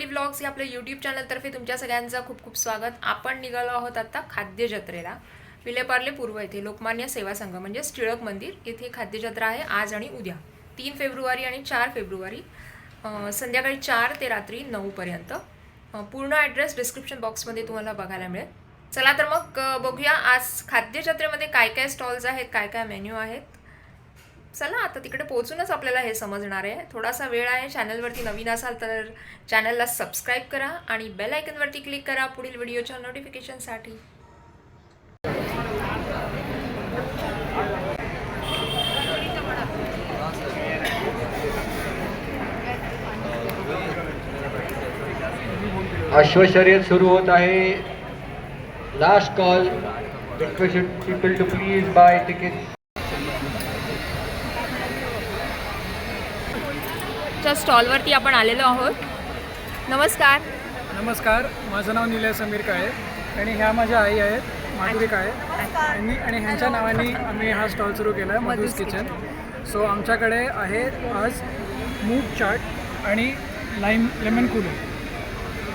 नमस्कार blogs vlogs या आपल्या यूट्यूब चॅनलतर्फे तुमच्या सगळ्यांचं खूप खूप स्वागत. आपण निघालो आहोत आता खाद्य जत्रेला. विलेपार्ले पूर्व येथे लोकमान्य सेवा संघ म्हणजे टिळक मंदिर येथे खाद्य जत्रा आहे आज आणि उद्या. तीन फेब्रुवारी आणि चार फेब्रुवारी संध्याकाळी चार ते रात्री नऊपर्यंत पूर्ण ॲड्रेस डिस्क्रिप्शन बॉक्समध्ये तुम्हाला बघायला मिळेल. चला तर मग बघूया आज खाद्य जत्रेमध्ये काय काय स्टॉल्स आहेत काय काय मेन्यू आहेत. चला आता तिकडे पोहोचूनच आपल्याला हे समजणार आहे. थोडासा वेळ आहे चॅनलवरती नवीन असाल तर चॅनलला सबस्क्राईब करा आणि बेल आयकनवरती क्लिक करा पुढील व्हिडिओच्या नोटिफिकेशनसाठी. अश्वशर्यत सुरू होत आहे. Last call request people to please buy ticket च्या स्टॉलवरती आपण आलेलो आहोत. नमस्कार. नमस्कार माझं नाव निलय समीर काळे आणि ह्या माझ्या आई आहेत माधुरी काळे. आणि आणि ह्यांच्या नावाने आम्ही हा स्टॉल सुरू केला आहे मधूस किचन. सो आमच्याकडे आहे आज मूग चाट आणि लाईम लेमन कुलो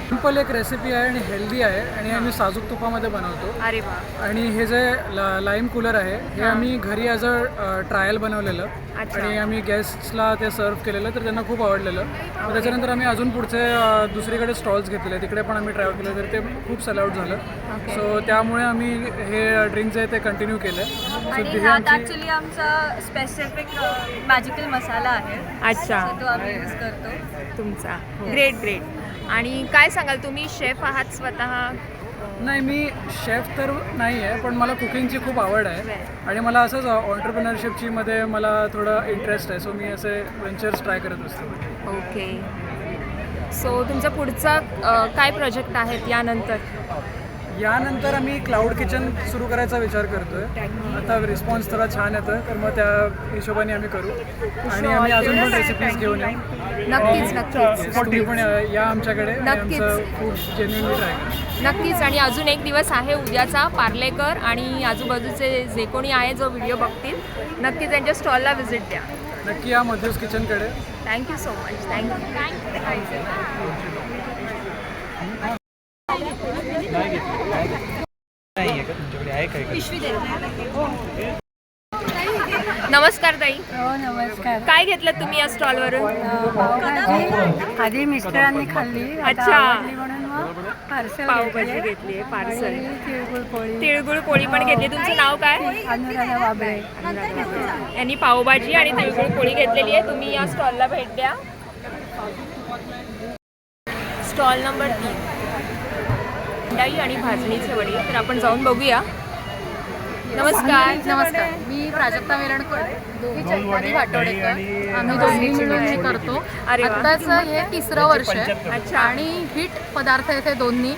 सिंपल एक रेसिपी आहे आणि हेल्दी आहे आणि आम्ही साजूक तुपामध्ये बनवतो. अरे वा. आणि हे जे ला- लाईम कूलर आहे हे आम्ही घरी ॲज अ ट्रायल बनवलेलं. अच्छा. आणि आम्ही गेस्ट्सला ते सर्व केलेलं तर त्यांना खूप आवडलेलं. मग त्याच्यानंतर आम्ही अजून पुढचे अ, दुसरीकडे स्टॉल्स घेतलेले. तिकडे पण आम्ही ट्राय केलं तर ते खूप सेल झालं. सो त्यामुळे आम्ही हे ड्रिंक जे आहे ते कंटिन्यू केलं. सो आणि ह्यात आमची ॲक्च्युली आमचा स्पेसिफिक मॅजिकल मसाला आहे. अच्छा. So तो आम्ही यूज करतो. तुमचा. ग्रेट ग्रेट आणि काय सांगाल तुम्ही? शेफ आहात स्वतः? नाही मी शेफ तर नाही आहे पण मला कुकिंगची खूप आवड आहे. आणि मला असंच ऑन्टरप्रिनरशिपची मध्ये मला थोडं इंटरेस्ट आहे सो मी असे वेंचर्स ट्राय करत असतो. ओके सो तुमचा पुढचा काय प्रोजेक्ट आहेत यानंतर? यानंतर आम्ही क्लाउड किचन सुरू करायचा विचार करतोय. आता रिस्पॉन्स थोडा छान येतो तर मग त्या हिशोबाने आम्ही करू. आणि आम्ही अजून पण रेसिपीज घेऊन येऊ. नक्कीच नक्कीच. तुम्ही पण या आमच्याकडे नक्कीच. जेन्युनली ट्राय नक्कीच. आणि अजून एक दिवस आहे उद्याचा पार्लेकर आणि आजूबाजूचे जे कोणी आहे जो व्हिडिओ बघतील नक्की त्यांच्या स्टॉलला व्हिजिट द्या. नक्की या Madhu's किचनकडे thank you so much thank you नमस्कार ताई. हो नमस्कार. काय घेतलं तुम्ही या स्टॉलवरून पावभाजी. आधी मिस्टरांनी खाल्ली आता अच्छा. आवडली म्हणून मग पार्सल पावभाजी घेतली. आहे पार्सल. तिळगुळ पोळी. तिळगुळ पोळी पण घेतली. तुमचं नाव काय? अनुराधा बाबळे यांनी पावभाजी आणि तिळगुळ पोळी घेतलेली आहे. तुम्ही या स्टॉलला भेट द्या. स्टॉल नंबर तीन. अंडाई आणि भाजणीचे वडी तर आपण जाऊन बघूया. नमस्कार. नमस्कार. मी प्राजक्ता वेरणकर. दोघी चैताली वाटोडेकर. आम्ही दोघी मिळून हे करतो. आत्ताच हे तिसरं वर्ष आहे. अच्छा. आणि हिट पदार्थ हे दोन्ही.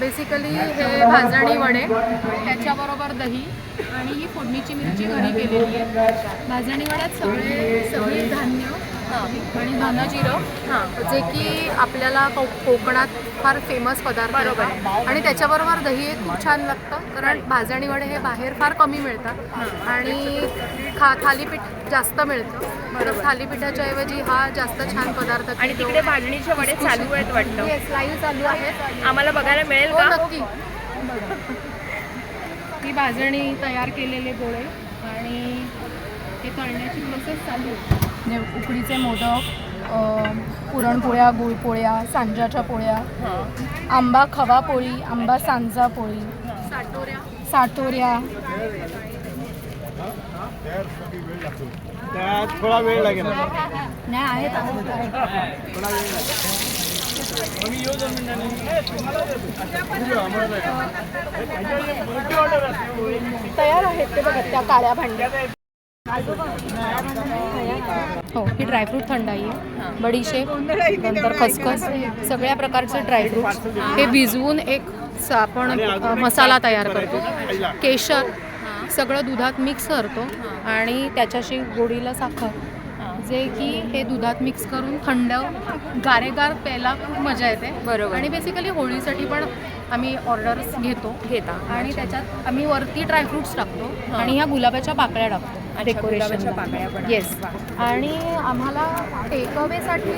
बेसिकली हे भाजणी वडे त्याच्याबरोबर दही आणि ही फोडणीची मिरची घरी केलेली आहे. भाजणी वड्यात सगळे सगळी धान्य आणि धनजिरं जे की आपल्याला कोकणात फार फेमस पदार्थ बरोबर. आहे. आणि त्याच्याबरोबर दही हे खूप छान लागतं कारण भाजणी वडे हे बाहेर फार कमी मिळतात. आणि खा थालीपीठ जास्त मिळतं. तर थालीपीठाच्या ऐवजी हा जास्त छान पदार्थ आणि तिकडे भाजणीचे वडे चालू आहेत वाटतं. लाईव्ह चालू आहे. आम्हाला बघायला मिळेल हो का? नक्की. ही भाजणी तयार केलेले गोळे आणि हे तळण्याची प्रोसेस चालू आहे. म्हणजे उकडीचे मोदक अ, पुरणपोळ्या गुळपोळ्या सांजाच्या पोळ्या आंबा खवा पोळी आंबा सांजा पोळी साटोऱ्या थोडा वेळ लागेल. नाही आहेत आहेत तयार आहेत ते बघा त्या काळ्या भांड्या. हो ही ड्रायफ्रूट थंडाई आहे. बडीशेप नंतर खसखस सगळ्या प्रकारचे ड्रायफ्रूट्स हे भिजवून एक स- आपण मसाला तयार करतो. केशर सगळं दुधात मिक्स करतो आणि त्याच्याशी गोडीला साखर. जे की हे दुधात मिक्स करून थंड गारेगार प्यायला खूप मजा येते. बरोबर. आणि बेसिकली होळीसाठी पण आम्ही ऑर्डर्स घेतो. घेता. आणि त्याच्यात आम्ही वरती ड्रायफ्रुट्स टाकतो आणि ह्या गुलाबाच्या पाकळ्या टाकतो. गुलाबाच्या पाकळ्या येस आणि आम्हाला टेकअवेसाठी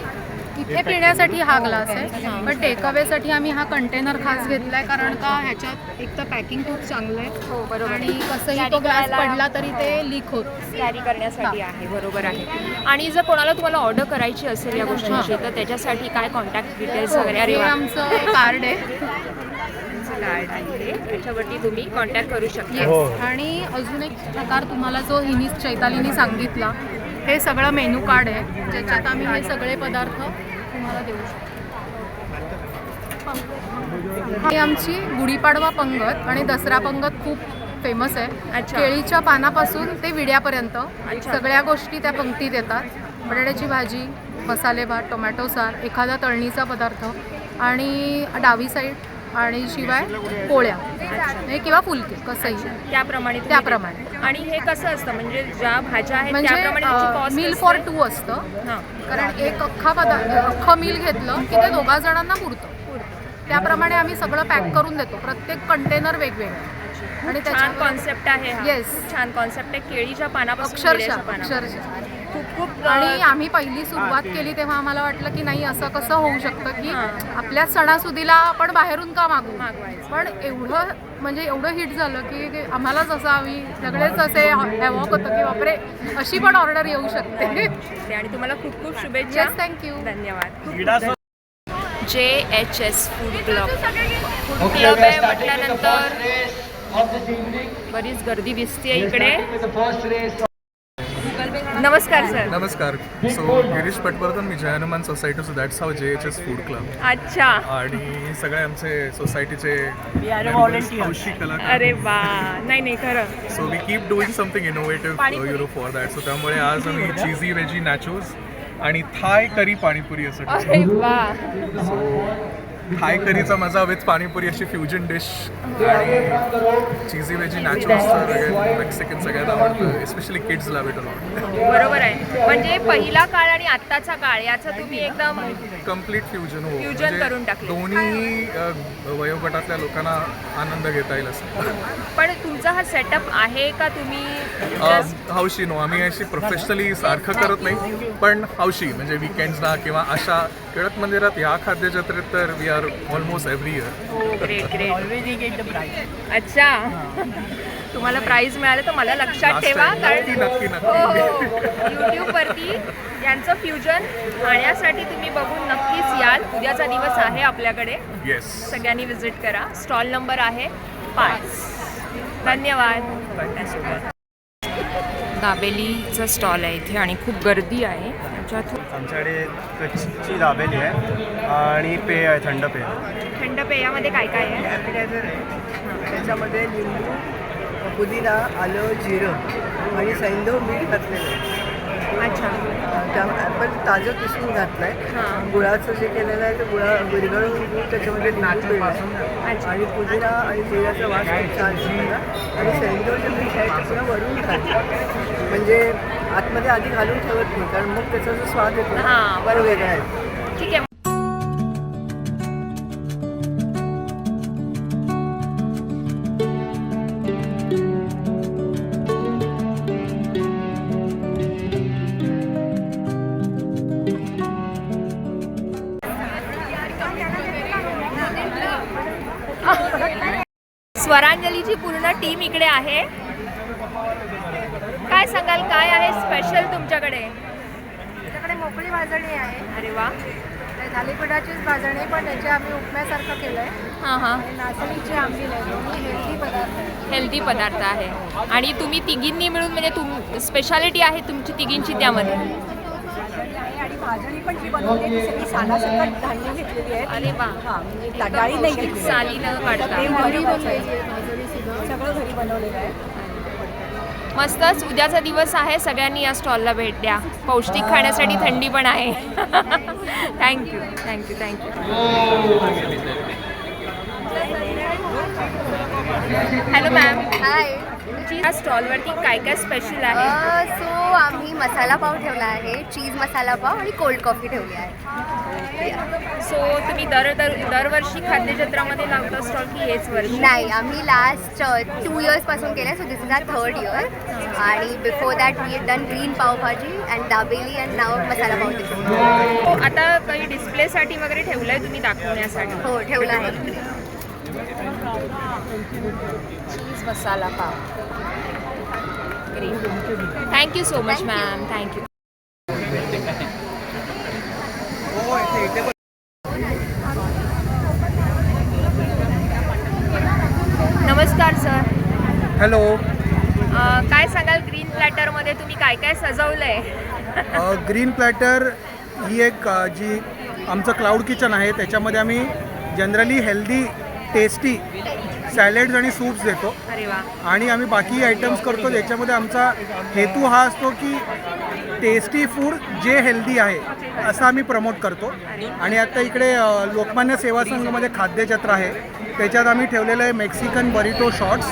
इथे पिण्यासाठी हा ग्लास आहे. पण टेकअवेसाठी आम्ही हा कंटेनर खास घेतलाय कारण का ह्याच्यात एक तर पॅकिंग खूप चांगलं आहे. हो बरोबर. आणि कसंही तो ग्लास पडला तरी ते लीक होत. कॅरी करण्यासाठी आहे बरोबर आहे. आणि जर कोणाला तुम्हाला ऑर्डर करायची असेल या गोष्टींची तर त्याच्यासाठी काय कॉन्टॅक्ट डिटेल्स वगैरे? अरे हे वा. आमचं कार्ड आहे. कार्ड आहे. त्याच्यावरती तुम्ही कॉन्टॅक्ट करू शकता. Yes. आणि अजून एक प्रकार तुम्हाला जो हिनी चैतालीने सांगितला हे सगळं मेनू कार्ड आहे. ज्याच्यात आम्ही हे सगळे पदार्थ तुम्हाला देऊ शकतो. ही आमची गुढीपाडवा पंगत आणि दसरा पंगत खूप फेमस आहे. केळीच्या पानापासून ते विड्यापर्यंत सगळ्या गोष्टी त्या पंक्तीत येतात. बटाट्याची भाजी मसाले भात टोमॅटो सार एखादा तळणीचा पदार्थ आणि डावी साईड आणि शिवाय पोळ्या. म्हणजे किंवा फुलके कसंही. त्याप्रमाणे त्याप्रमाणे. आणि हे कसं असतं? म्हणजे ज्या भाज्या आहेत म्हणजे मिल? फॉर टू असतं. कारण एक अख्खा पदार्थ अख्खं मिल घेतलं की ते दोघा जणांना पुरतं. त्याप्रमाणे आम्ही सगळं पॅक करून देतो. प्रत्येक कंटेनर वेगवेगळं. आणि छान कॉन्सेप्ट आहे. खूप छान कॉन्सेप्ट आहे. केळीच्या पानापासून अक्षरशः. अक्षरशः. खूप खूप आणि आम्ही पहिली सुरुवात केली तेव्हा आम्हाला वाटलं की नाही असं कसं होऊ शकतं की. आपल्या सणासुदीला आपण बाहेरून का मागू? मागवायचं. पण एवढं म्हणजे एवढं हिट झालं की आम्हालाच असं आम्ही सगळेच असे हॅवॉक होतं की बापरे अशी पण ऑर्डर येऊ शकते. ते आणि तुम्हाला खूप खूप शुभेच्छा. येस थँक्यू धन्यवाद. J H S food club. Food club आहे म्हटल्यानंतर. बरीच गर्दी दिसते इकडे. नमस्कार सर नमस्कार. So Girish Patwardhan me Jai Hanuman society so that's how J H S food club अच्छा. आणि सगळे आमचे सोसायटीचे हौशी कलाकार. अरे वा. नाही नाही खरं. So we keep doing something innovative you know for that so त्यामुळे आज आम्ही चीझी वेजी नॅचोज आणि थाय करी पाणीपुरी असं अरे वा. सो थाय करीचा मजा विथ पाणीपुरी अशी फ्युजन डिश आणि चीझी वेजी तर मेक्सिकन सगळ्यांना आवडतं especially kids love it a lot बरोबर आहे. म्हणजे पहिला काळ आणि आत्ताचा काळ याचा तुम्ही एकदम कंप्लीट फ्युजन हो. Fusion म्हणजे करून टाकलं. दोन्ही वयोगटातल्या लोकांना आनंद घेता येईल असं. पण तुमचा हा सेटअप आहे का तुम्ही हौशी नो. आम्ही अशी प्रोफेशनली सारखं करत नाही. पण हौशी म्हणजे विकेंड्सला किंवा अशा टिळक मंदिरात या खाद्य जत्रेत तर we are almost every year हो ग्रेट अच्छा. तुम्हाला प्राइज मिळालं तर मला लक्षात Last ठेवा time. नक्की, नक्की, नक्की. हो यूट्यूब वरती यांचं फ्युजन खाण्यासाठी तुम्ही बघून नक्कीच याल. उद्याचा दिवस आहे आपल्याकडे. येस सगळ्यांनी विजिट करा. स्टॉल नंबर आहे पाच. धन्यवाद. दाबेलीचा स्टॉल आहे इथे आणि खूप गर्दी आहे. त्याच्यात आमच्याकडे कच्ची दाबेली आहे आणि पेय आहे थंड पेय. थंड पेयामध्ये काय काय आहे? ॲपिटायझर आहे त्याच्यामध्ये लिंबू पुदिना आलं जिरं आणि सैंधव मीठ घातलेलं आहे. अच्छा. त्या ॲपल ताजं किसून घातलं आहे हां. गुळाचं जे केलेलं आहे ते गुळा विरघळून गुळ त्याच्यामध्ये पिळलं आहे आणि पुदिना आणि जिऱ्याचा वास खूप छान त्याला. आणि जे मीठ आहे ते पुन्हा वरून घालतं म्हणजे आतमध्ये आधी घालून ठेवत नाही कारण मग त्याचा जो स्वाद येतो हां, बरोबर. वेगळा आहे. ठीक आहे पूर्ण टीम इकडे आहे. काय सांगाल काय आहे स्पेशल तुमच्याकडे? आमच्याकडे मोकळी भाजणी आहे. अरे वा. थालीपीठाचीच भाजणी पण त्याचे आम्ही उपम्यासारखं केलं आहे हां हां. आणि नाचणीची आंबील आहे दोन्ही हेल्दी पदार्थ आहे हेल्दी पदार्थ आहे. आणि तुम्ही तिघींनी मिळून म्हणजे तुम स्पेशालिटी आहे तुमची तिघींची त्यामध्ये. आहे आणि भाजणी पण जी बनवली ती सगळी सालासकट धान्य घेतलेली आहे अरे वा. हां म्हणजे डाळी नाही घेतली. बनवायची आहे. भाजणी सगळं घरी बनवलेलं आहे. मस्तच उद्याचा दिवस आहे. सगळ्यांनी या स्टॉलला भेट द्या. पौष्टिक खाण्यासाठी थंडी पण आहे. Thank you thank you thank you hello ma'am hi या स्टॉलवरती काय काय स्पेशल आहे? सो आम्ही मसाला पाव ठेवला आहे चीज मसाला पाव आणि कोल्ड कॉफी ठेवली आहे. सो तुम्ही दर दर दरवर्षी खाद्यजत्रामध्ये लावता स्टॉल की हेच वर्ष? नाही आम्ही लास्ट टू इयर्सपासून केलं so this is our third year आणि before that we done green pav bhaji and dabeli and नाव मसाला पाव ठेवला हो, आता काही डिस्प्लेसाठी वगैरे ठेवलंय तुम्ही दाखवण्यासाठी? हो ठेवला आहे. Masala pav. Thank you so much ma'am thank you नमस्कार सर हॅलो काय सांगाल ग्रीन प्लॅटरमध्ये तुम्ही काय काय सजवलंय? ग्रीन प्लॅटर ही एक जी आमचं क्लाउड किचन आहे त्याच्यामध्ये आम्ही जनरली हेल्दी टेस्टी सॅलेड्स आणि सूप्स देतो. आणि आम्ही बाकी आयटम्स करतो. ज्याच्यामध्ये आमचा हेतू हा असतो की टेस्टी फूड जे हेल्दी आहे असं आम्ही प्रमोट करतो. आणि? आता इकडे लोकमान्य सेवा संघमध्ये खाद्यजत्रा आहे. त्याच्यात आम्ही ठेवलेलं आहे मेक्सिकन बरिटो शॉट्स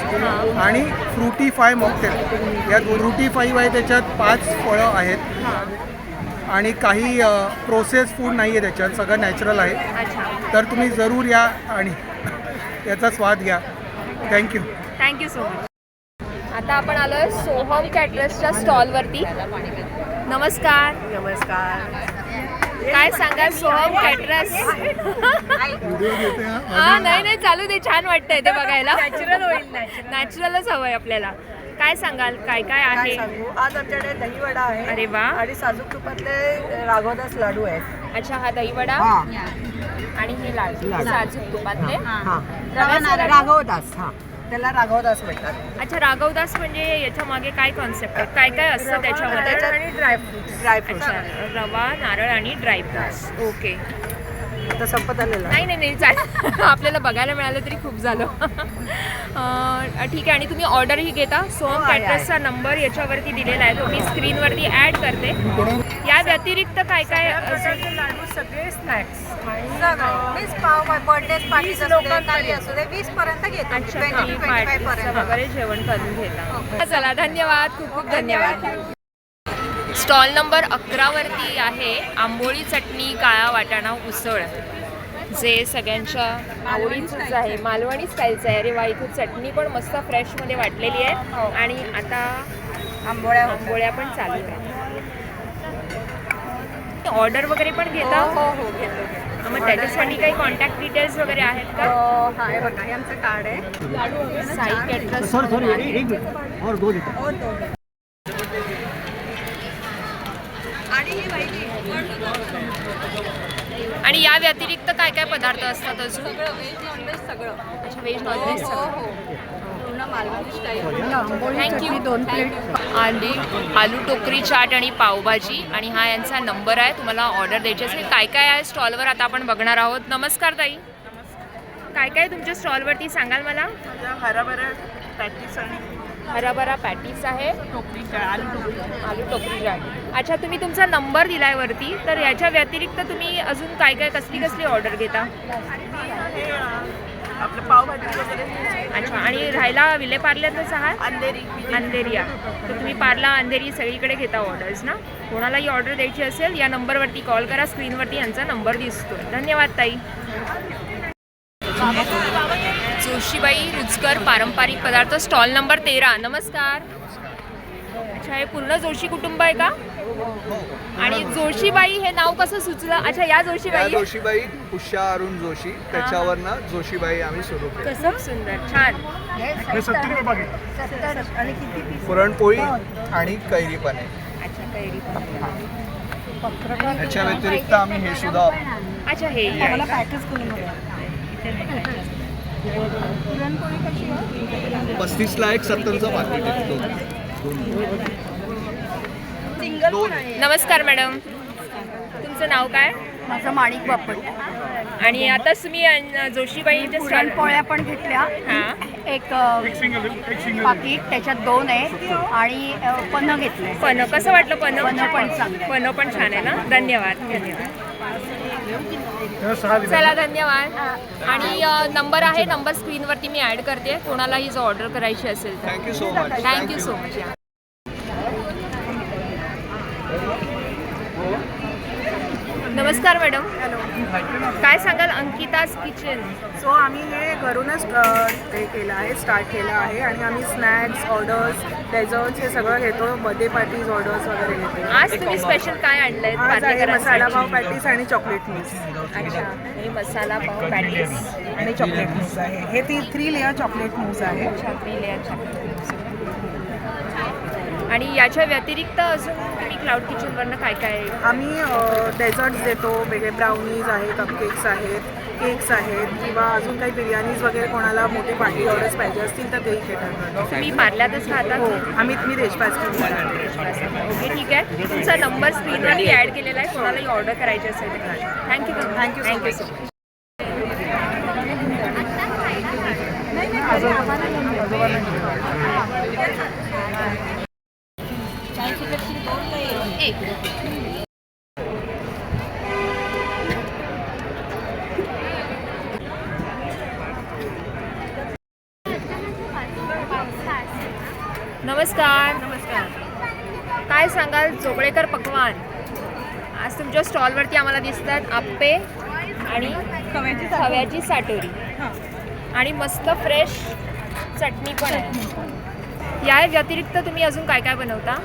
आणि फ्रुटी फाय मॉकटेल या फ्रुटी फाईव्ह आहे त्याच्यात पाच फळं आहेत. आणि काही प्रोसेस फूड नाही आहे त्याच्यात. सगळं नॅचरल आहे. तर तुम्ही जरूर या आणि याचा स्वाद घ्या. थँक्यू थँक्यू सो मच आता आपण आलोय सोहम कॅटरसच्या स्टॉलवरती. नमस्कार. नमस्कार. काय सांगा सोहम कॅटरस हा नाही नाही चालू दे छान वाटतंय ते बघायला. नॅचरल होईल नॅचरल नॅचरलच हवंय आपल्याला. काय सांगाल? काय काय काय आहे? सांगू? आज आमच्याकडे दहीवडा आहे अरे वा. आणि साजूक तुपातले राघवदास लाडू आहेत. अच्छा हा दहीवडा हा. आणि हे लाडू साजूक तुपातले. हा. रव्याचा लाडू? राघवदास हा. त्याला राघवदास म्हणतात. अच्छा राघवदास म्हणजे याच्या मागे काय कॉन्सेप्ट आहे? काय काय असतं त्याच्यामध्ये? त्याच्यात आणि ड्रायफ्रूट ड्रायफ्रूट अच्छा रवा नारळ आणि ड्रायफ्रुट्स ओके आता संपत आलेला. नाही नाही नाही चालेल. आपल्याला बघायला मिळालं तरी खूप झालं. अं, ठीक आहे आणि तुम्ही ऑर्डरही घेता. सोहम हो, आहे, कॅटरसचा नंबर याच्यावरती दिलेला आहे. तो मी स्क्रीनवरती ॲड करते. या व्यतिरिक्त काय काय अजून? लाडू सगळे स्नॅक्स वीस पाव बर्थडे पार्टी लोकांसाठी असू दे वीस पर्यंत घेतो अच्छा टी पार्टीचं वगैरे जेवण करून घेता. चला धन्यवाद. खूप खूप धन्यवाद. स्टॉल नंबर अकरावरती आहे. आंबोळी चटणी काळा वाटाणा उसळ. जे सगळ्यांच्या आवडीचंच आहे. मालवणी स्टाईलचं आहे. अरे वा इथे चटणी पण मस्त फ्रेशमध्ये वाटलेली आहे. आणि आता आंबोळ्या आंबोळ्या पण चालू आहे ऑर्डर वगैरे पण घेता? हो हो घेतो मग त्याच्यासाठी काही कॉन्टॅक्ट डिटेल्स वगैरे आहेत का? हा हे बघा हे आमचं कार्ड आहे. साई कॅटरस और दो देता हो तो आणि ही माहिती आणि या व्यतिरिक्त काय काय पदार्थ असतात अजून? सगळं व्हेज नॉनव्हेज सगळं. अच्छा व्हेज नॉनव्हेज हो हो स्टाईल थँक्यू दोन प्लेट आणि आलू टोकरी चाट आणि पावभाजी. आणि हा यांचा नंबर आहे तुम्हाला ऑर्डर द्यायची असेल. काय काय आहे स्टॉलवर आता आपण बघणार आहोत. नमस्कार ताई. काय काय तुमच्या स्टॉलवरती सांगाल मला? हराभरा पॅटीस आणि हराभरा पॅटीस आहे. टोकरी आलू टोकरी. आलू टोकरी अच्छा तुम्ही तुमचा नंबर दिलाय वरती तर याच्या व्यतिरिक्त तुम्ही अजून काय काय कसली कसली ऑर्डर घेता? आपलं पावभाजी वगैरे. अच्छा आणि राहायला विलेपार्ल्यातच आहात अंधेरी. अंधेरिया. तर तुम्ही पार्ला अंधेरी सगळीकडे घेता ऑर्डर्स ना? कोणालाही ऑर्डर द्यायची असेल या नंबरवरती कॉल करा. स्क्रीनवरती यांचा नंबर दिसतोय. धन्यवाद ताई. जोशीबाई रुचकर पारंपरिक पदार्थ स्टॉल नंबर तेरा. नमस्कार. अच्छा हे पूर्ण जोशी कुटुंब आहे का? आणि जोशीबाई हे नाव कसं सुचलं? अच्छा या जोशीबाई. जोशीबाई उषा अरुण जोशी. त्याच्यावरनं जोशीबाई आम्ही सुरू केलं. खूप सुंदर छान. आणि किती पीस पुरणपोळी आणि कैरी पण आहे अच्छा कैरी ह्याच्या व्यतिरिक्त आम्ही हे सुद्धा अच्छा हे. पॅकेज करून बघा. सत्तरचं पाकिट आहे. सिंगल दोन. पण आहे. नमस्कार मॅडम तुमचं नाव काय? माझं माणिक बापट. आणि आताच तुम्ही अं, जोशीबाईंच्या स्टॉल पुरणपोळ्या पण घेतल्या. हां. एक पाकिट त्याच्यात दोन आहे. आणि पन्ह घेतलंय. पन कसं वाटलं पन पन्ह पण चांगलं. पन पण छान आहे ना? धन्यवाद. धन्यवाद. चला धन्यवाद. आणि नंबर आहे नंबर स्क्रीनवरती मी ॲड करते. कोणालाही जर ऑर्डर करायची असेल तर. Thank you so much thank you so much नमस्कार मॅडम काय सांगाल अंकिताज किचन सो आम्ही हे घरूनच हे केलं आहे स्टार्ट केलं आहे आणि आम्ही स्नॅक्स ऑर्डर्स डेझर्ट्स हे सगळं घेतो. बर्थडे पार्टीज ऑर्डर्स वगैरे घेतो. आज तुम्ही स्पेशल काय आणलंय आज आहे मसाला पाव पॅटीस आणि चॉकलेट मिक्स अच्छा. हे मसाला पाव पॅटीस आणि चॉकलेट मूस आहे. हे ती थ्री लेअर चॉकलेट मूस आहे. Chhapri layer chocolate. आणि याच्या व्यतिरिक्त अजून तुम्ही क्लाउड किचनवरनं काय काय आम्ही डेझर्ट्स देतो वेगळे ब्राउनीज आहे कपकेक्स आहेत केक्स आहेत किंवा अजून काही बिर्याणीज वगैरे कोणाला मोठे पार्टी ऑर्डर्स पाहिजे असतील तर तेही केटर करतो तुम्ही पार्ल्यातच हो राहतात आम्ही मी देशपास ओके ठीक आहे. तुमचा नंबर स्क्रीनवरती ॲड केलेला आहे कोणालाही ऑर्डर करायची असेल तर. Thank you you so thank you Jogalekar Pakwan. आज तुमच्या स्टॉलवरती आम्हाला दिसतात आप्पे आणि खव्याची साटोरी आणि मस्त फ्रेश चटणी पण आहे. या व्यतिरिक्त तुम्ही अजून काय काय बनवता?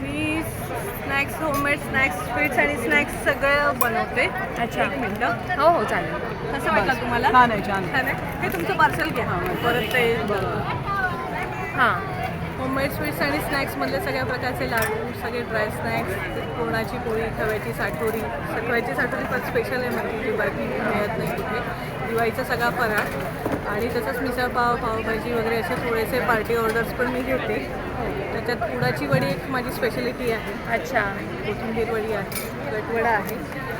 मी स्नॅक्स होममेड स्नॅक्स स्वीट्स आणि स्नॅक्स सगळं बनवते. अच्छा. एक मिनटं. हो हो चालेल. कसं वाटलं तुम्हाला? छान आहे छान छान आहे? हे तुमचं पार्सल घ्या. परत ते हां. होममेड स्वीट्स आणि स्नॅक्समधले सगळ्या प्रकारचे लाडू सगळे ड्राय स्नॅक्स पुरणाची पोळी खव्याची साठोरी. खव्याची साठोरी पण स्पेशल आहे म्हणजे जी बाकी मिळत नाही कुठे दिवाळीचा सगळा फराळ. आणि तसंच मिसळपाव पावभाजी वगैरे असे थोडेसे पार्टी ऑर्डर्स पण मी घेते. त्याच्यात पुडाची वडी एक माझी स्पेशलिटी आहे. अच्छा. कोथिंबीर वडी आहे गटवडा आहे.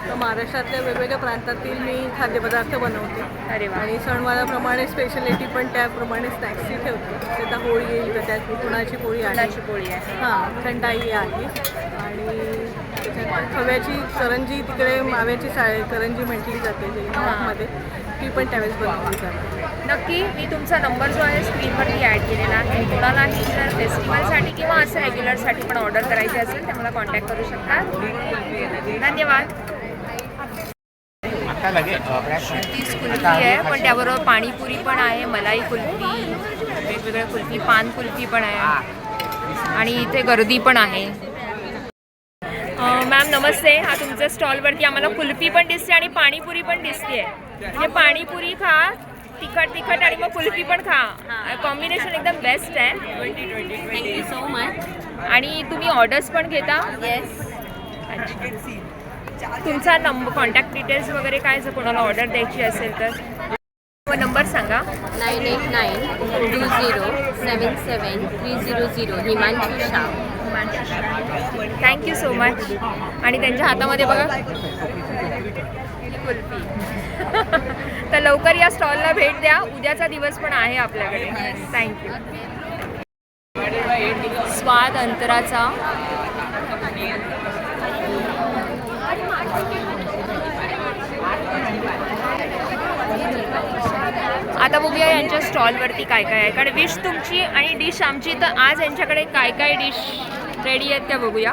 तर महाराष्ट्रातल्या वेगवेगळ्या प्रांतातील मी खाद्यपदार्थ बनवते. अरे वा. आणि सणवाराप्रमाणे स्पेशलिटी पण त्याप्रमाणे स्नॅक्सची ठेवते. आता होळी येईल तर त्यात पुरणाची पोळी आहे. पोळी आहे? हां थंडाई आहे. आणि खव्याची करंजी तिकडे माव्याची सा करंजी म्हटली जाते जे नॉर्थमध्ये ती पण त्यावेळेस बनवली जाते. नक्की मी तुमचा नंबर जो आहे स्क्रीनवरती ॲड केलेला आहे. कोणालाही जर फेस्टिवलसाठी किंवा असं रेग्युलरसाठी पण ऑर्डर करायची असेल तर मला कॉन्टॅक्ट करू शकता. धन्यवाद. तीस कुल्फी आहे पण त्याबरोबर पाणीपुरी पण आहे मलाई कुल्फी वेगवेगळ्या कुल्फी पान कुल्फी पण आहे. आणि इथे गर्दी पण आहे. मॅम नमस्ते. हा तुमच्या स्टॉलवरती आम्हाला कुल्फी पण दिसते आणि पाणीपुरी पण दिसते. म्हणजे पाणीपुरी खा तिखट तिखट आणि मग कुल्फी पण खा. कॉम्बिनेशन एकदम बेस्ट आहे. थँक्यू सो मच आणि तुम्ही ऑर्डर्स पण घेता? येस तुमचा नंबर कॉन्टॅक्ट डिटेल्स वगैरे काय जर कोणाला ऑर्डर द्यायची असेल तर? नंबर सांगा. Nine eight nine two zero seven seven three zero zero Himanshu Shah. Thank you so much आणि त्यांच्या हातामध्ये बघा. कुल्फी तर लवकर या स्टॉलला भेट द्या. उद्याचा दिवस पण आहे आपल्याकडे. थँक्यू स्वाद अंतराचा. आता बघूया यांच्या स्टॉलवरती काय काय आहे. कारण विश तुमची आणि डिश आमची तर आज यांच्याकडे काय काय डिश रेडी आहेत त्या बघूया.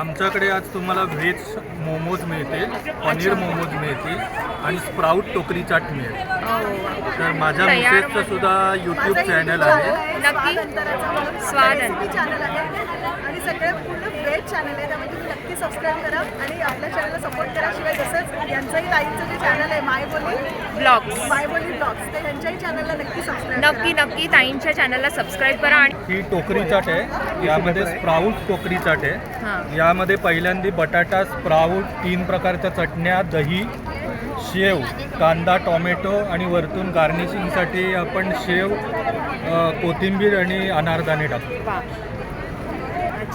आमच्याकडे आज तुम्हाला व्हेज मोमोज मिळतील पनीर मोमोज मिळतील आणि स्प्राऊट टोकरी चाट मिळेल. तर माझ्या तयार मिसेसचं सुद्धा यूट्यूब चॅनल आहे. नक्की. स्वाद आहे. आणि सगळे पूर्ण व्हेज चॅनल आहे. त्यामुळे तुम्ही नक्की सबस्क्राईब करा आणि आपल्या चॅनलला सपोर्ट करा. शिवाय जसंच यांचंही ताईंचं जे चॅनल आहे माय बोली ब्लॉग्स माय बोली ब्लॉग्स तर यांच्याही चॅनलला नक्की सबस्क्राईब नक्की नक्की ताईंच्या चॅनलला सबस्क्राईब करा आणि ही टोकरी चाट आहे. यामध्ये स्प्राऊट टोकरी चाट आहे. हां. यामध्ये पहिल्यांदा बटाटा स्प्राऊट तीन प्रकारच्या चटण्या दही शेव कांदा टोमॅटो आणि वरतून गार्निशिंगसाठी आपण शेव कोथिंबीर आणि अनारदाणे टाकतो.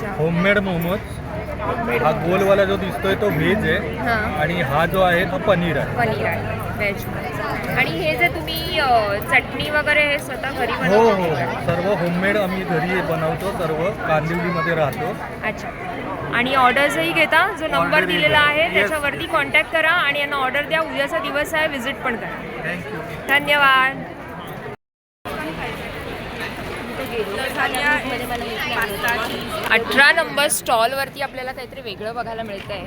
होममेड मोमोज हा गोलवाला जो दिसतोय तो व्हेज आहे. हां. आणि हा जो आहे तो पनीर आहे. पनीर आहे. व्हेज आणि हे जे तुम्ही अ, चटणी वगैरे हे स्वतः घरी हो हो. बनवता हो. सर्व होममेड आम्ही घरी बनवतो सर्व कांदिवलीमध्ये राहतो. अच्छा. आणि ऑर्डर्सही घेता? जो नंबर Order दिलेला. आहे Yes. त्याच्यावरती कॉन्टॅक्ट करा आणि यांना ऑर्डर द्या. उद्याचा दिवस आहे व्हिजिट पण करा. थँक्यू धन्यवाद. अठरा नंबर स्टॉलवरती आपल्याला काहीतरी वेगळं बघायला मिळत आहे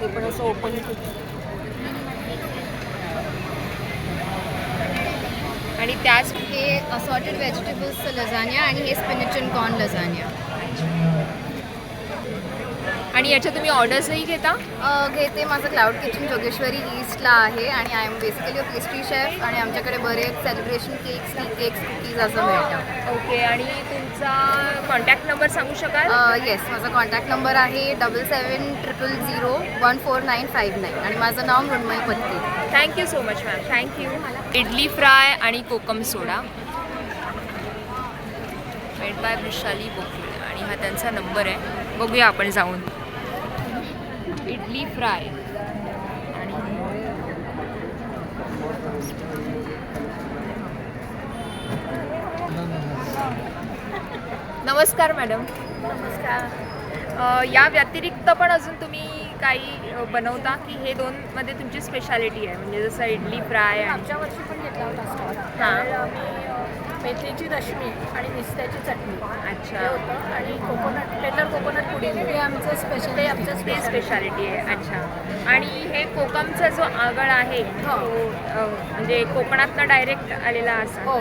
ते पण असं ओपन आणि त्याच हे असॉर्टेड व्हेजिटेबल्स लजानिया आणि हे स्पिनिच अँड कॉर्न लजानिया आणि याच्या तुम्ही ऑर्डर्सही घेता? अ, घेते. माझं क्लाउड किचन जोगेश्वरी ईस्टला आहे आणि I am basically pastry chef आणि आमच्याकडे बरेच celebration cakes tea cakes cookies असं मिळतं. ओके आणि तुमचा कॉन्टॅक्ट नंबर सांगू शकाल? येस माझा कॉन्टॅक्ट नंबर आहे double seven triple zero one four nine five nine आणि माझं नाव Mrinmayi Patte thank you so much ma'am thank you idli fry आणि kokum soda. Made by Vrushali Boke आणि हा त्यांचा नंबर आहे. बघूया आपण जाऊन. इडली फ्राय. आणि नमस्कार मॅडम. नमस्कार. या व्यतिरिक्त पण अजून तुम्ही काही बनवता की हे दोन मध्ये तुमची स्पेशालिटी आहे? म्हणजे जसं इडली फ्राय आमच्या वर्षी पण घेतला होता स्टॉल हां. मेथीची दशमी आणि मिस्त्याची चटणी. अच्छा. हे होतं. आणि कोकोनट टेंडर कोकोनट पुडिंग ते आमचं स्पेशल ते आमचं ते स्पेशल स्पेशालिटी आहे. अच्छा. आणि हे कोकमचा जो आगळ आहे तो अ, म्हणजे कोकणातनं डायरेक्ट आलेला असं. हो.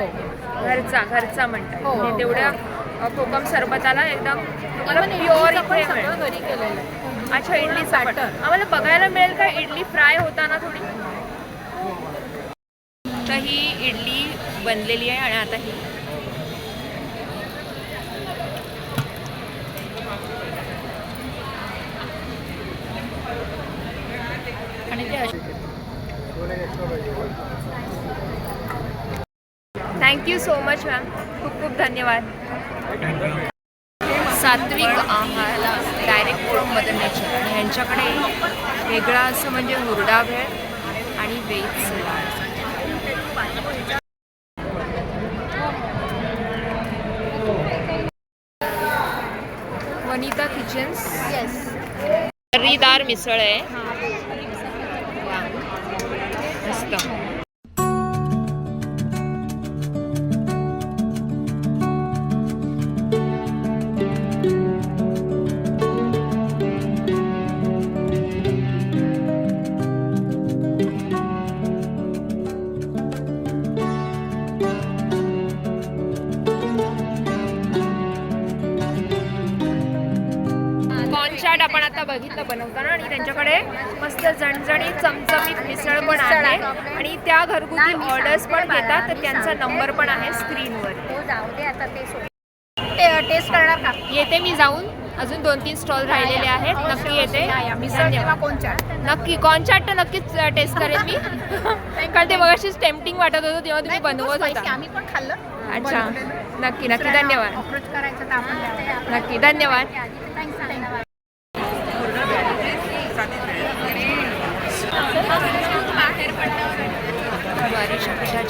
घरचा घरचा म्हणतात. हो, म्हणजे हो. तेवढ्या अ, कोकम सरबताला एकदम तुम्हाला Even प्युअर इडलीचं पण इथे सगळं मिळेल घरी केलेलं आहे. अच्छा इडली पण. Batter. आम्हाला बघायला मिळेल का? इडली फ्राय होताना थोडी? तर ही इडली बनलेली आहे आणि आता ही. आणि ते थँक्यू सो मच मॅम खूप खूप धन्यवाद. सात्विक आम्हाला डायरेक्ट फ्रॉम मदर नेचर आणि ह्यांच्याकडे वेगळा असं म्हणजे हुरडा भेळ आणि वेज वनिता किचन्स? येस तर्रीदार मिसळ आहे. मस्त. त्या घरगुती ऑर्डर्स पण घेतात तर त्यांचा नंबर पण आहे स्क्रीनवर हो जाऊ दे आता ते ते टेस्ट करणार का? येते मी जाऊन. अजून दोन तीन स्टॉल राहिलेले आहेत. नक्की येते. धन्यवाद. कोण चाट नक्की तर नक्कीच टेस्ट करेन मी. कारण ते मगाशीच टेम्पटिंग वाटत होतं तेव्हा तुम्ही बनवत होता. आम्ही पण खाल्लं. अच्छा. नक्की नक्की. धन्यवाद. अप्रोच करायचं तर आपण द्यावं. नक्की धन्यवाद.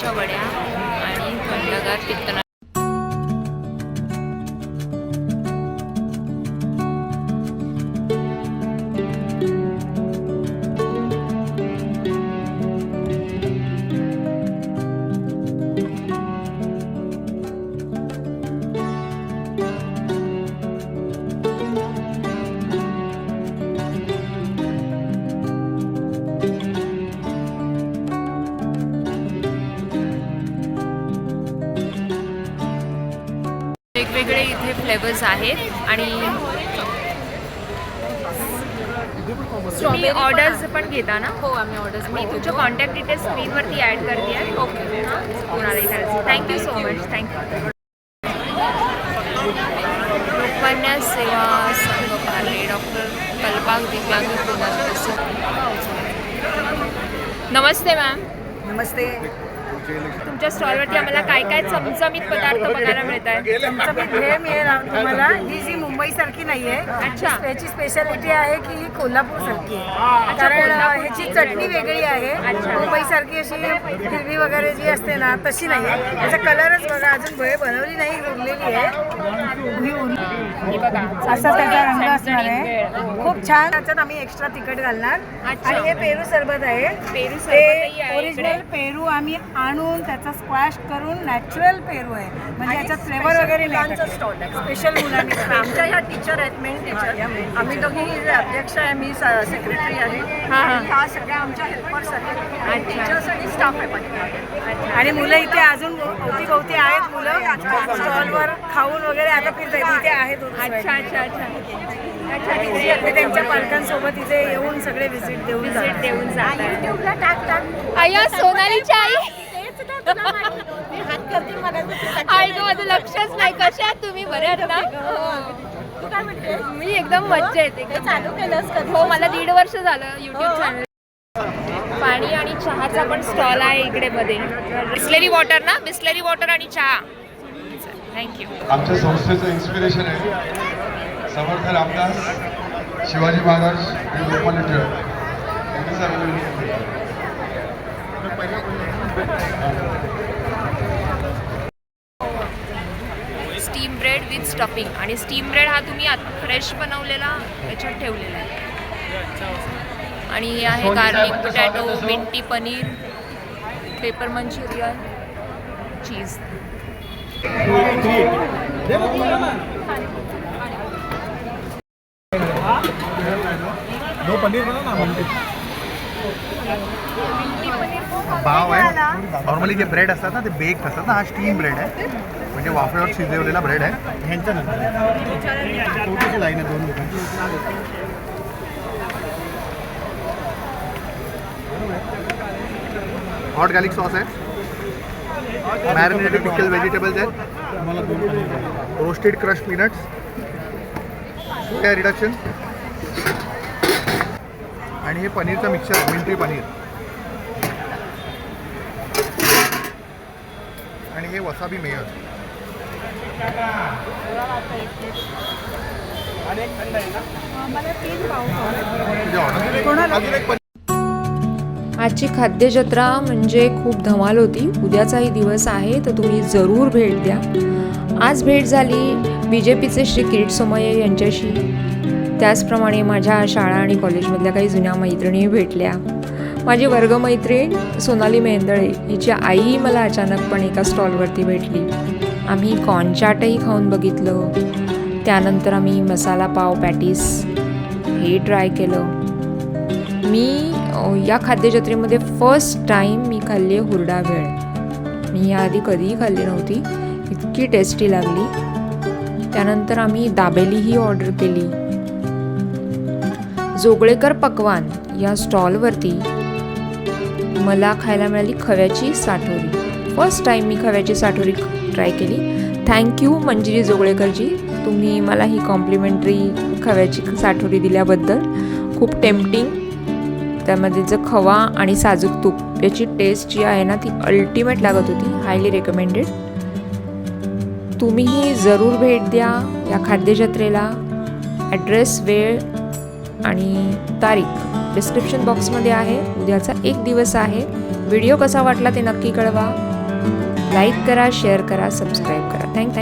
ज्वारीच्या वड्या आणि थंडगार पित्तना तुम्ही ऑर्डर्स पण घेता ना? हो आम्ही ऑर्डर्स मी तुमचे कॉन्टॅक्ट डिटेल्स स्क्रीनवरती ॲड करते आहे ओके कोणालाही करायचं thank you so much thank you Lokmanya Seva Sangh doctor कल्पाक दिव्यांग नमस्ते मॅम नमस्ते. तुमच्या स्टॉलवरती आम्हाला काय काय चमचमीत पदार्थ बघायला मिळत आहे चमचमीत भेळ मिळेल तुम्हाला ही जी मुंबई सारखी नाहीये अच्छा. याची स्पेशालिटी आहे की ही कोल्हापूर सारखी आहे कारण ह्याची चटणी वेगळी आहे अच्छा. मुंबई सारखी अशी हिरवी वगैरे जी असते ना तशी नाही आहे त्याचा कलरच बघा अजून भेळ बनवली नाही उरलेली आहे हे असा त्याचा रंग असणार आहे. खूप छान. त्याच्यात आम्ही एक्स्ट्रा तिखट घालणार. आणि हे पेरू सरबत आहे. पेरू ते ओरिजिनल. पेरू आम्ही आणून त्याचा स्क्वॅश करून नॅचरल पेरू आहे. म्हणजे याच्यात फ्लेवर वगैरे नाही स्पेशल मुलांनी आमच्या ह्या टीचर आहेत मेन टीचर आम्ही दोघी अध्यक्ष आहे मी सेक्रेटरी आहे. ह्या सगळ्या आमच्या हेल्पर्स आहेत. टीचर्स आणि स्टाफ आहे. आणि मुलं इथे अजून भोवती भोवती आहेत मुलं. स्टॉलवर खाऊन वगैरे आता फिरतात इथे आहेत अच्छा अच्छा अच्छा. त्यांच्या पालकांसोबत इथे येऊन सगळे व्हिजिट देऊन जातात. देऊन जातात. अय्या सोनालीची आई आई गं, माझं लक्षच नाही. कशा आहात तुम्ही? बरे आहात ना? मी एकदम मज्जेत एकदम चालू केलंस हो मला दीड वर्ष झालं युट्यूब चॅनल पाणी आणि चहाचा पण स्टॉल आहे इकडे मध्ये. बिस्लेरी वॉटर ना? बिस्लेरी वॉटर आणि चहा. थँक्यू आमच्या संस्थेचं इन्स्पिरेशन आहे. समर्थ रामदास शिवाजी महाराज आणि लोकमान्य टिळक. यांनी सर्व स्टीम ब्रेड विथ स्टफिंग आणि स्टीम ब्रेड हा तुम्ही फ्रेश बनवलेला याच्यात ठेवलेला आहे. आणि हे आहे garlic potato minty paneer pepper manchurian cheese दो पनीर बना ना पाव आहे नॉर्मली जे ब्रेड असतात ना, ते बेक असतात ना, हा स्टीम ब्रेड आहे. म्हणजे वाफेवर शिजवलेला ब्रेड आहे. हॉट गार्लिक सॉस आहे. मॅरिनेटेड पिकल व्हेजिटेबल्स आहेत. Roasted crush peanuts. Soya reduction आणि हे पनीरचं मिक्सर मिल्ट्री पनीर. आणि हे वसाबी मेयर आजची खाद्यजत्रा म्हणजे खूप धमाल होती. उद्याचाही दिवस आहे तर तुम्ही जरूर भेट द्या. आज भेट झाली बी जे पीचे श्री किरीट सोमय्या यांच्याशी. त्याचप्रमाणे माझ्या शाळा आणि कॉलेजमधल्या काही जुन्या मैत्रिणी भेटल्या. माझी वर्गमैत्रीण सोनाली मेंदळे हिची आईही मला अचानकपणे एका स्टॉलवरती भेटली. आम्ही कॉनचाटही खाऊन बघितलं. त्यानंतर आम्ही मसाला पाव पॅटीस हे ट्राय केलं. मी या खाद्यजत्रेमध्ये फर्स्ट टाईम मी खाल्ली आहे हुरडा वेळ. मी याआधी कधीही खाल्ली नव्हती. इतकी टेस्टी लागली. त्यानंतर आम्ही दाबेलीही ऑर्डर केली. जोगळेकर पकवान या स्टॉलवरती मला खायला मिळाली खव्याची साठोरी. फर्स्ट टाईम मी खव्याची साठोरी ट्राय केली. थँक्यू मंजिरी जोगळेकरजी. तुम्ही मला ही कॉम्प्लिमेंटरी खव्याची साठोरी दिल्याबद्दल खूप टेम्पटिंग त्यामध्ये जर खवा आणि साजूक तूप याची टेस्ट जी आहे ना ती अल्टिमेट लागत होती. हायली रेकमेंडेड तुम्हीही जरूर भेट द्या या खाद्यजत्रेला ॲड्रेस वेळ आणि तारीख डिस्क्रिप्शन बॉक्समध्ये आहे. उद्याचा एक दिवस आहे. व्हिडिओ कसा वाटला ते नक्की कळवा. लाईक करा शेअर करा सबस्क्राईब करा. थँक